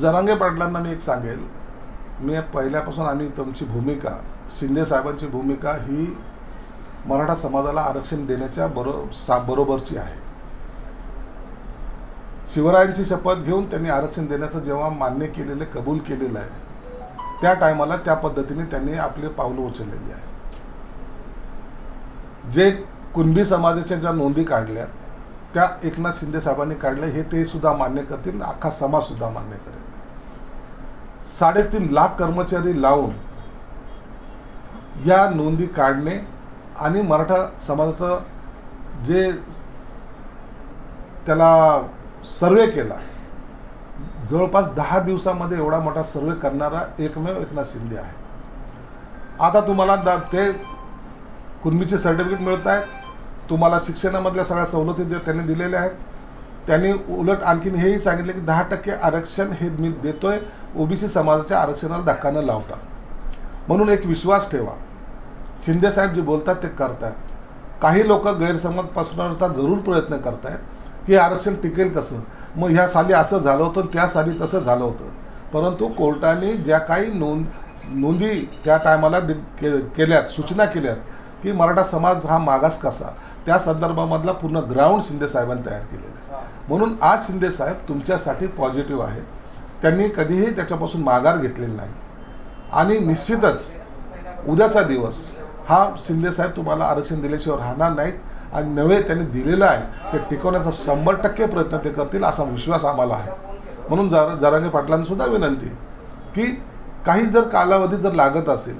जरांगे पाटलांना मी एक सांगेल. मी पहिल्यापासून आम्ही तुमची भूमिका शिंदे साहेबांची भूमिका ही मराठा समाजाला आरक्षण देण्याच्या बरो सा बरोबरची आहे. शिवरायांची शपथ घेऊन त्यांनी आरक्षण देण्याचं जेव्हा मान्य केलेलं कबूल केलेलं आहे त्या टायमाला त्या पद्धतीने त्यांनी आपले पावलं उचललेली आहे. जे कुणबी समाजाच्या ज्या नोंदी काढल्या त्या एकनाथ शिंदे साहेबांनी काढल्या हे ते सुद्धा मान्य करतील अख्खा समाज सुद्धा मान्य करेल. साडेतीन लाख कर्मचारी लावून या नोंदी काढणे आणि मराठा समाजाचं जे त्याला सर्वे केला जवळपास दहा दिवसामध्ये एवढा मोठा सर्वे करणारा एकमेव एकनाथ शिंदे आहे. आता तुम्हाला ते कुणबीचे सर्टिफिकेट मिळत आहेत तुम्हाला शिक्षणामधल्या सगळ्या सवलती दे- त्यांनी दिलेल्या आहेत. त्यांनी उलट आणखीन हेही सांगितले की दहा टक्के आरक्षण हे मी देतोय. ओबीसी समाजाच्या आरक्षणाला धक्का न लावता. म्हणून एक विश्वास ठेवा. शिंदेसाहेब जे बोलतात ते करतायत. काही लोक गैरसमज पसरवण्याचा जरूर प्रयत्न करतायत की आरक्षण टिकेल कसं? मग ह्या साली असं झालं होतं त्या साली तसं झालं होतं. परंतु कोर्टाने ज्या काही नोंद नोंदी त्या टायमाला के केल्यात सूचना केल्यात की मराठा समाज हा मागास कसा? त्या संदर्भामधला पूर्ण ग्राउंड शिंदे साहेबांनी तयार केलेला आहे. म्हणून आज शिंदे साहेब तुमच्यासाठी पॉझिटिव्ह आहेत. त्यांनी कधीही त्याच्यापासून माघार घेतलेली नाही. आणि निश्चितच उद्याचा दिवस हा शिंदे साहेब तुम्हाला आरक्षण दिल्याशिवाय राहणार नाहीत आणि नवे त्यांनी दिलेलं आहे ते टिकवण्याचा शंभर टक्के प्रयत्न ते करतील असा विश्वास आम्हाला आहे. म्हणून जर जरांगे पाटलांसुद्धा विनंती की काही जर कालावधी जर लागत असेल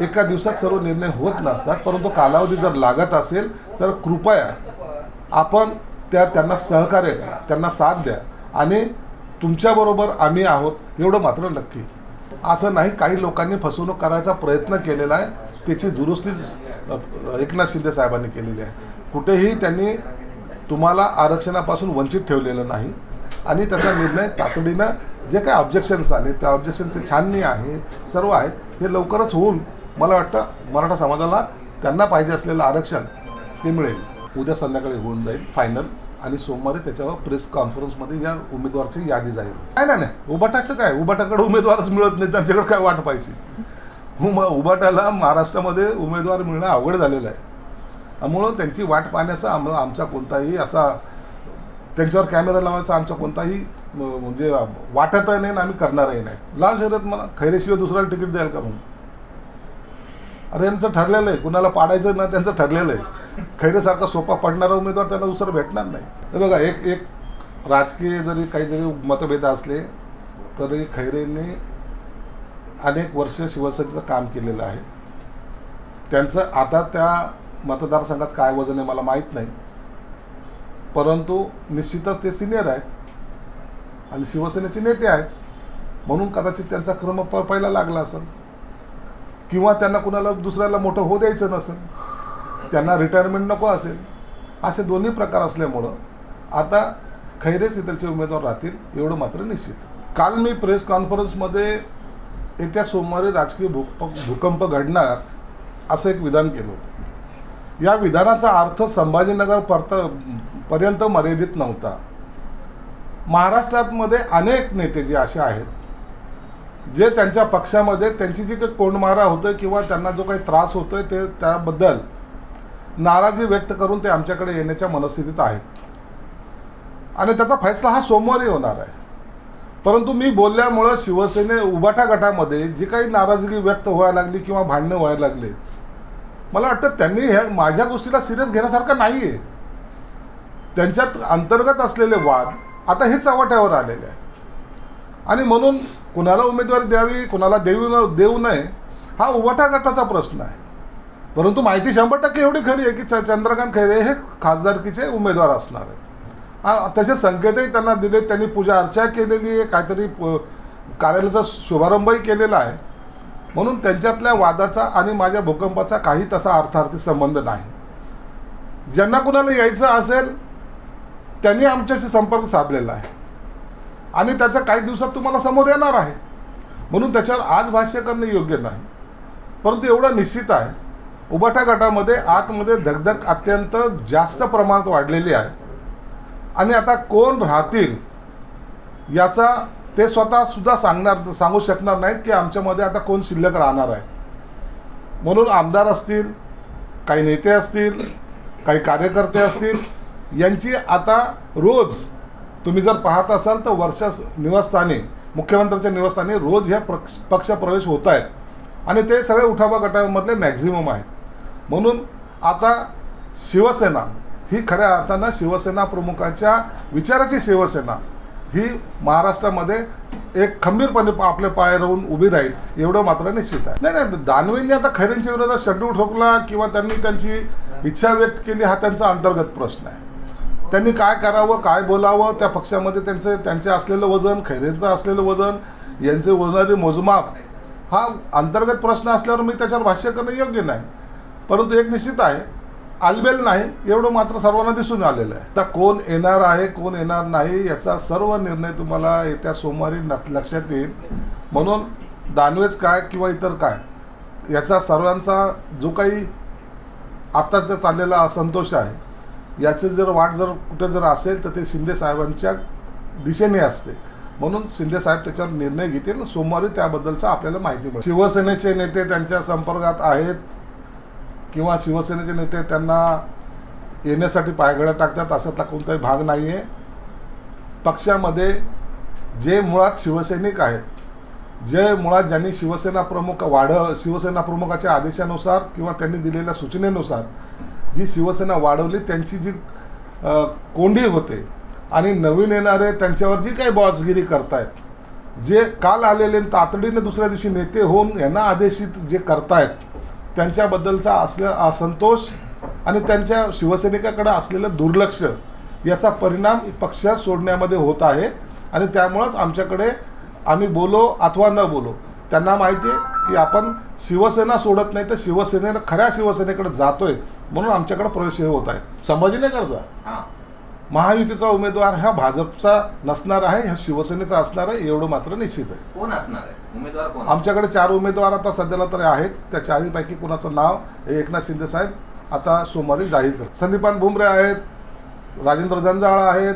एका दिवसात सर्व निर्णय होत नसतात परंतु कालावधी जर लागत असेल तर कृपया आपण त्या त्यांना सहकार्य करा त्यांना साथ द्या. आणि तुमच्याबरोबर आम्ही आहोत एवढं मात्र नक्की. असं नाही काही लोकांनी फसवणूक करायचा प्रयत्न केलेला आहे त्याची दुरुस्ती एकनाथ शिंदे साहेबांनी केलेली आहे. कुठेही त्यांनी तुम्हाला आरक्षणापासून वंचित ठेवलेलं नाही. आणि त्याचा निर्णय तातडीनं जे काही ऑब्जेक्शन्स आले त्या ऑब्जेक्शनचे छाननी आहे सर्व आहे हे लवकरच होऊन मला वाटतं मराठा समाजाला त्यांना पाहिजे असलेलं आरक्षण ते मिळेल. उद्या संध्याकाळी होऊन जाईल फायनल आणि सोमवारी त्याच्यावर प्रेस कॉन्फरन्समध्ये या उमेदवाराची यादी जाईल. काय नाही नाही. उबाटाचं काय? उबाटाकडे उमेदवारच मिळत नाही त्यांच्याकडे काय वाट पाहिजे उम उबाटाला महाराष्ट्रामध्ये उमेदवार मिळणं अवघड झालेलं आहे. त्यामुळं त्यांची वाट पाहण्याचा आम आमचा कोणताही असा त्यांच्यावर कॅमेरा लावायचा आमचा कोणताही म्हणजे वाटतही नाही आणि आम्ही करणारही नाही. लाल शहरात मला खैरेशिवाय दुसऱ्याला तिकीट द्याल का म्हणून? अरे यांचं ठरलेलं आहे. कुणाला पाडायचं ना त्यांचं ठरलेलं आहे. खैरेसारखा सोपा पडणारा उमेदवार त्यांना दुसरं भेटणार नाही. हे बघा एक एक राजकीय जरी काही जरी मतभेद असले तरी खैरेने अनेक वर्ष शिवसेनेचं काम केलेलं आहे. त्यांचं आता त्या मतदारसंघात काय वजन आहे मला माहीत नाही. परंतु निश्चितच ते सिनियर आहेत. आणि शिवसेनेचे नेते आहेत. म्हणून कदाचित त्यांचा क्रम प पहिला लागला असेल. किंवा त्यांना कुणाला दुसऱ्याला मोठं होऊ द्यायचं नसेल त्यांना रिटायरमेंट नको असेल असे दोन्ही प्रकार असल्यामुळं आता खैरेच इथलचे उमेदवार राहतील एवढं मात्र निश्चित. काल मी प्रेस कॉन्फरन्समध्ये येत्या सोमवारी राजकीय भूक भूकंप घडणार असं एक विधान केलं होतं. या विधानाचा अर्थ संभाजीनगर परत पर्यंत मर्यादित नव्हता. महाराष्ट्रातमध्ये अनेक नेते जे असे आहेत जे त्यांच्या पक्षामध्ये त्यांची जी काही कोंडमारा होतोय किंवा त्यांना जो काही त्रास होतोय ते त्याबद्दल नाराजी व्यक्त करून ते आमच्याकडे येण्याच्या मनस्थितीत आहेत आणि त्याचा फैसला हा सोमवारी होणार आहे. परंतु मी बोलल्यामुळं शिवसेने उबाटा गटामध्ये जी काही नाराजगी व्यक्त व्हायला लागली किंवा भांडणं व्हायला लागले मला वाटतं त्यांनी ह्या माझ्या गोष्टीला सिरियस घेण्यासारखं नाही आहे त्यांच्यात अंतर्गत असलेले वाद आता हे चव्हाट्यावर आलेले आहे आणि म्हणून कुणाला उमेदवारी द्यावी कुणाला देऊ न देऊ नये हा उबाटा गटाचा प्रश्न आहे. परंतु माहिती शंभर टक्के एवढी खरी आहे की च चंद्रकांत खैरे हे खासदारकीचे उमेदवार असणार आहेत. हा, तसे संकेतही त्यांना दिले त्यांनी पूजा अर्चा केलेली आहे काहीतरी प- कार्यालयाचा शुभारंभही केलेला आहे. म्हणून त्यांच्यातल्या वादाचा आणि माझ्या भूकंपाचा काही तसा अर्थार्थी संबंध नाही. ज्यांना कुणाला यायचं असेल त्यांनी आमच्याशी संपर्क साधलेला आहे. आणि त्याचं काही दिवसात तुम्हाला समोर येणार आहे. म्हणून त्याच्यावर आज भाष्य करणं योग्य नाही. परंतु एवढं निश्चित आहे उबाटा गटामध्ये आतमध्ये धगधग अत्यंत जास्त प्रमाणात वाढलेली आहे. आणि आता कोण राहतील याचा ते स्वतः सुद्धा सांगणार सांगू शकणार नाहीत की आमच्यामध्ये आता कोण शिल्लक राहणार आहे. म्हणून आमदार असतील काही नेते असतील काही कार्यकर्ते असतील यांची आता रोज तुम्ही जर पाहत असाल तर वर्षा निवासस्थानी मुख्यमंत्र्यांच्या निवासस्थानी रोज ह्या पक्ष पक्षप्रवेश होत आहेत आणि ते सगळे उठावा गटामधले मॅक्झिमम आहेत. म्हणून आता शिवसेना ही खऱ्या अर्थानं शिवसेना प्रमुखांच्या विचाराची शिवसेना ही महाराष्ट्रामध्ये एक खंबीरपणे आपले पाय राहून उभी राहील एवढं मात्र निश्चित आहे. नाही नाही दानवेंनी आता खैरेंच्या विरोधात शड्डू ठोकला किंवा त्यांनी त्यांची इच्छा व्यक्त केली हा त्यांचा अंतर्गत प्रश्न आहे. त्यांनी काय करावं काय बोलावं त्या पक्षामध्ये त्यांचं त्यांचे असलेलं वजन खैरेंचं असलेलं वजन यांचे वजनाचे मोजमाप हा अंतर्गत प्रश्न असल्यावर मी त्याच्यावर भाष्य करणं योग्य नाही. परंतु एक निश्चित आहे आलबेल नाही एवढं मात्र सर्वांना दिसून आलेलं आहे. आता कोण येणार आहे कोण येणार नाही याचा सर्व निर्णय तुम्हाला येत्या सोमवारी न लक्षात येईल. म्हणून दानवेज काय किंवा इतर काय याचा सर्वांचा जो काही आत्ताचा चाललेला असंतोष आहे याची जर वाट जर कुठं जर असेल तर ते शिंदे साहेबांच्या दिशेने असते. म्हणून शिंदे साहेब त्याच्यावर निर्णय घेतील सोमवारी त्याबद्दलचा आपल्याला माहिती मिळेल. शिवसेनेचे नेते त्यांच्या संपर्कात आहेत किंवा शिवसेनेचे नेते त्यांना येण्यासाठी पायघड्या टाकतात असातला कोणताही भाग नाही आहे पक्षामध्ये जे मुळात शिवसैनिक आहेत जे मुळात ज्यांनी शिवसेना प्रमुख वाढ शिवसेना प्रमुखाच्या आदेशानुसार किंवा त्यांनी दिलेल्या सूचनेनुसार जी शिवसेना वाढवली त्यांची जी कोंडी होते आणि नवीन येणारे त्यांच्यावर जी काही बॉसगिरी करतायत जे काल आलेले तातडीने दुसऱ्या दिवशी नेते होऊन यांना आदेशित जे करतायत त्यांच्याबद्दलचा असल्या असंतोष आणि त्यांच्या शिवसैनिकाकडे असलेलं दुर्लक्ष याचा परिणाम पक्ष सोडण्यामध्ये होत आहे. आणि त्यामुळंच आमच्याकडे आम्ही बोलो अथवा न बोलो त्यांना माहिती आहे की आपण शिवसेना सोडत नाही तर शिवसेनेनं खऱ्या शिवसेनेकडे जातोय म्हणून आमच्याकडे प्रवेश हे होत आहे. संभाजीनगरचा महायुतीचा उमेदवार हा भाजपचा नसणार आहे हा शिवसेनेचा असणार आहे एवढं मात्र निश्चित आहे. कोण असणार आहे? उमेदवार कोण? आमच्याकडे चार उमेदवार आता सध्याला तरी आहेत. त्या चारपैकी कुणाचं नाव? हे एकनाथ शिंदे साहेब. आता सोमवारी जाहीर संदीपान भुमरे आहेत राजेंद्र जंजाळ आहेत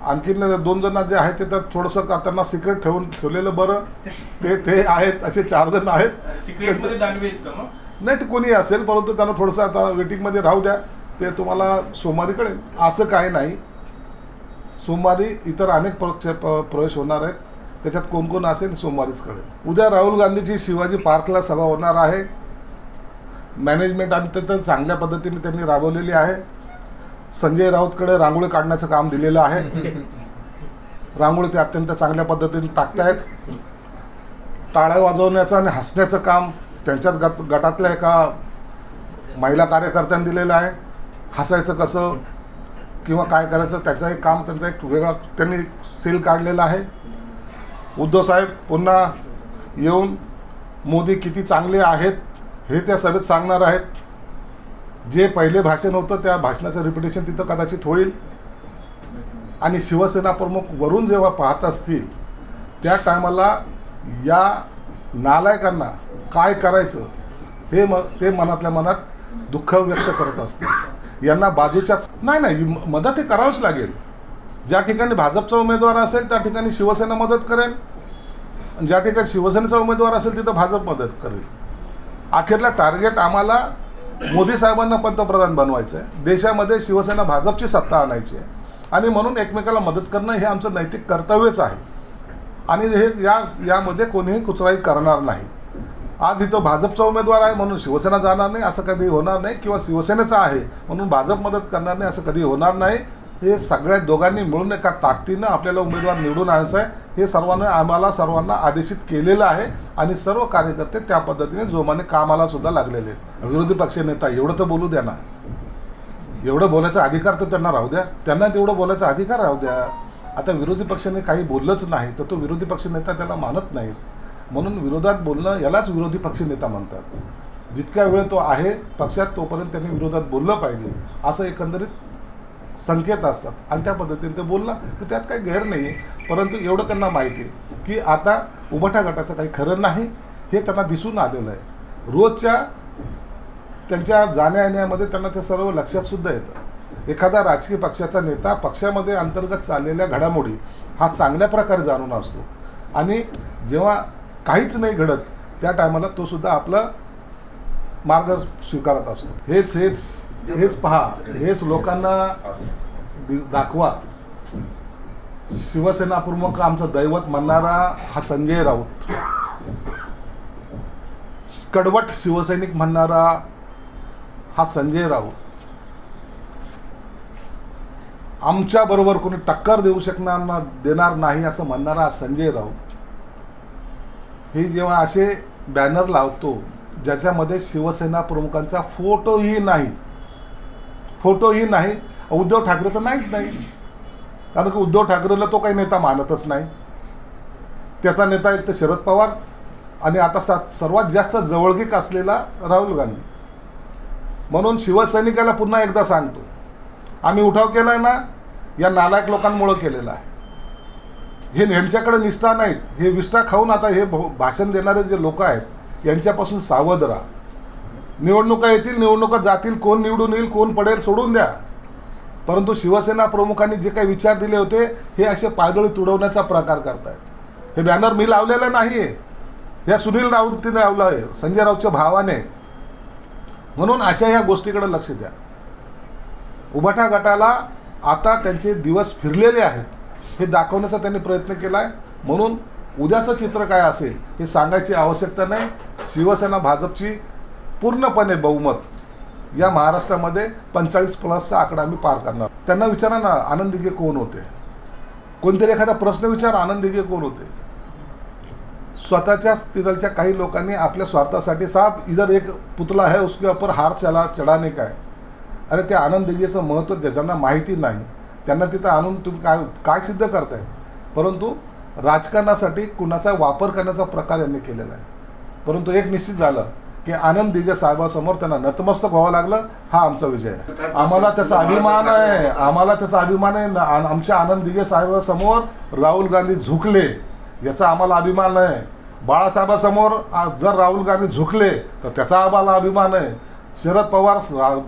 आणखीन दोन जण जे आहेत ते तर थोडंसं त्यांना सिक्रेट ठेवून ठेवलेलं बरं. ते ते आहेत असे चार जण आहेत. नाही ते कोणी असेल परंतु त्यांना थोडंसं आता वेटिंगमध्ये राहू द्या. ते तुम्हाला सोमवारी कळेल. असं काही नाही. सोमवारी इतर अनेक प्रवेश होणार आहेत. त्याच्यात कोण कोण असेल सोमवारीच कळेल. उद्या राहुल गांधीची शिवाजी पार्कला सभा होणार आहे. मॅनेजमेंट अत्यंत चांगल्या पद्धतीने त्यांनी राबवलेली आहे. संजय राऊतकडे रांगोळी काढण्याचं काम दिलेलं आहे. रांगोळी ते अत्यंत चांगल्या पद्धतीने टाकतायत. टाळ्या वाजवण्याचं आणि हसण्याचं काम त्यांच्याच गट गटातल्या एका महिला कार्यकर्त्यांनी दिलेलं आहे. हसायचं कसं किंवा काय करायचं त्याचं एक काम त्यांचं एक वेगळा त्यांनी सील काढलेला आहे. उद्धव साहेब पुन्हा येऊन मोदी किती चांगले आहेत हे त्या सभेत सांगणार आहेत. जे पहिले भाषण होतं त्या भाषणाचं रिपिटेशन तिथं कदाचित होईल. आणि शिवसेना प्रमुख वरून जेव्हा पाहत असतील त्या टायमाला या नालायकांना काय करायचं हे म ते मनातल्या मनात दुःख व्यक्त करत असतील. यांना बाजूच्याच नाही नाही मदत हे करावंच लागेल. ज्या ठिकाणी भाजपचा उमेदवार असेल त्या ठिकाणी शिवसेना मदत करेल. आणि ज्या ठिकाणी शिवसेनेचा उमेदवार असेल तिथं भाजप मदत करेल. अखेरला टार्गेट आम्हाला मोदी साहेबांना पंतप्रधान बनवायचं आहे देशामध्ये शिवसेना भाजपची सत्ता आणायची आहे. आणि म्हणून एकमेकाला मदत करणं हे आमचं नैतिक कर्तव्यच आहे. आणि हे या यामध्ये कोणीही कुचराई करणार नाही. आज इथं भाजपचा उमेदवार आहे म्हणून शिवसेना जाणार नाही असं कधी होणार नाही. किंवा शिवसेनेचा आहे म्हणून भाजप मदत करणार नाही असं कधी होणार नाही. हे सगळ्या दोघांनी मिळून एका ताकदीनं आपल्याला उमेदवार निवडून आणायचं आहे हे सर्वांना आम्हाला सर्वांना आदेशित केलेलं आहे आणि सर्व कार्यकर्ते त्या पद्धतीने जोमाने कामाला सुद्धा लागलेले आहेत. विरोधी पक्षनेता एवढं तर बोलू द्या ना. एवढं बोलायचा अधिकार तर त्यांना राहू द्या. त्यांना तेवढं बोलायचा अधिकार राहू द्या. आता विरोधी पक्षाने काही बोललंच नाही तर तो विरोधी पक्ष नेता त्याला मानत नाहीत म्हणून विरोधात बोलणं यालाच विरोधी पक्षनेता म्हणतात. जितक्या वेळ तो आहे पक्षात तोपर्यंत त्यांनी विरोधात बोललं पाहिजे. असं एकंदरीत संकेत असतात. आणि त्या पद्धतीने ते बोलला तर त्यात काही गैर नाही आहे परंतु एवढं त्यांना माहिती आहे की आता उभटा गटाचं काही खरं नाही हे त्यांना दिसून आलेलं आहे. रोजच्या त्यांच्या जाण्या येण्यामध्ये त्यांना ते सर्व लक्षात सुद्धा येतं. एखादा राजकीय पक्षाचा नेता पक्षामध्ये अंतर्गत चाललेल्या घडामोडी हा चांगल्या प्रकारे जाणून असतो. आणि जेव्हा काहीच नाही घडत त्या टायमाला तो सुद्धा आपला मार्ग स्वीकारत असतो. हेच हेच हेच पहा हेच लोकांना दाखवा. शिवसेना प्रमुख आमचं दैवत म्हणणारा हा संजय राऊत. कडवट शिवसैनिक म्हणणारा हा संजय राऊत. आमच्या बरोबर कोणी टक्कर देऊ शकणार ना देणार नाही असं म्हणणारा हा संजय राऊत. हे जेव्हा असे बॅनर लावतो ज्याच्यामध्ये शिवसेना प्रमुखांचा फोटोही नाही फोटोही नाही. उद्धव ठाकरे तर नाहीच नाही. कारण की उद्धव ठाकरेला तो काही नेता मानतच नाही. त्याचा नेता एक तर शरद पवार आणि आता सा सर्वात जास्त जवळगीक असलेला राहुल गांधी. म्हणून शिवसैनिकाला पुन्हा एकदा सांगतो. आम्ही उठाव केला आहे ना या नालायक लोकांमुळं केलेला आहे. हे यांच्याकडे निष्ठा नाहीत. हे विष्ठा खाऊन आता हे भाषण देणारे जे लोक आहेत यांच्यापासून सावध राहा. निवडणुका येतील निवडणुका जातील कोण निवडून येईल कोण पडेल सोडून द्या. परंतु शिवसेना प्रमुखांनी जे काही विचार दिले होते हे असे पायदळी तुडवण्याचा प्रकार करतायत. हे बॅनर मी लावलेलं नाही आहे या सुनील राऊतीने लावलं आहे संजय राऊतच्या भावाने. म्हणून अशा या गोष्टीकडे लक्ष द्या. उभटा गटाला आता त्यांचे दिवस फिरलेले आहेत हे दाखवण्याचा त्यांनी प्रयत्न केला आहे म्हणून उद्याचं चित्र काय असेल हे सांगायची आवश्यकता नाही. शिवसेना भाजपची पूर्णपणे बहुमत. या महाराष्ट्रामध्ये पंचाळीस प्लसचा आकडा आम्ही पार करणार. त्यांना विचारा ना आनंद दिघे कोण होते? कोणतरी एखादा प्रश्न विचार आनंद दिघे कोण होते? स्वतःच्याच तिथलच्या काही लोकांनी आपल्या स्वार्थासाठी साहेब इधर एक पुतला है उसके ऊपर हार चला चढाने काय अरे त्या आनंद दिघेचं महत्त्व ज्यांना माहिती नाही त्यांना तिथं आणून तुम्ही काय काय सिद्ध करताय? परंतु राजकारणासाठी कुणाचा वापर करण्याचा प्रकार यांनी केलेला आहे. परंतु एक निश्चित झालं की आनंद दिगे साहेबासमोर त्यांना नतमस्तक व्हावं लागलं हा आमचा विजय आहे. आम्हाला त्याचा अभिमान आहे आम्हाला त्याचा अभिमान आहे आमच्या आनंद दिगे साहेबासमोर राहुल गांधी झुकले याचा आम्हाला अभिमान आहे. बाळासाहेबासमोर जर राहुल गांधी झुकले तर त्याचा आम्हाला अभिमान आहे. शरद पवार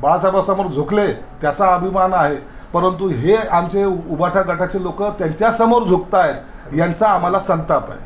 बाळासाहेबासमोर झुकले त्याचा अभिमान आहे. परंतु हे आमचे उबाठा गटाचे लोक त्यांच्यासमोर झुकतायत यांचा आम्हाला संताप आहे.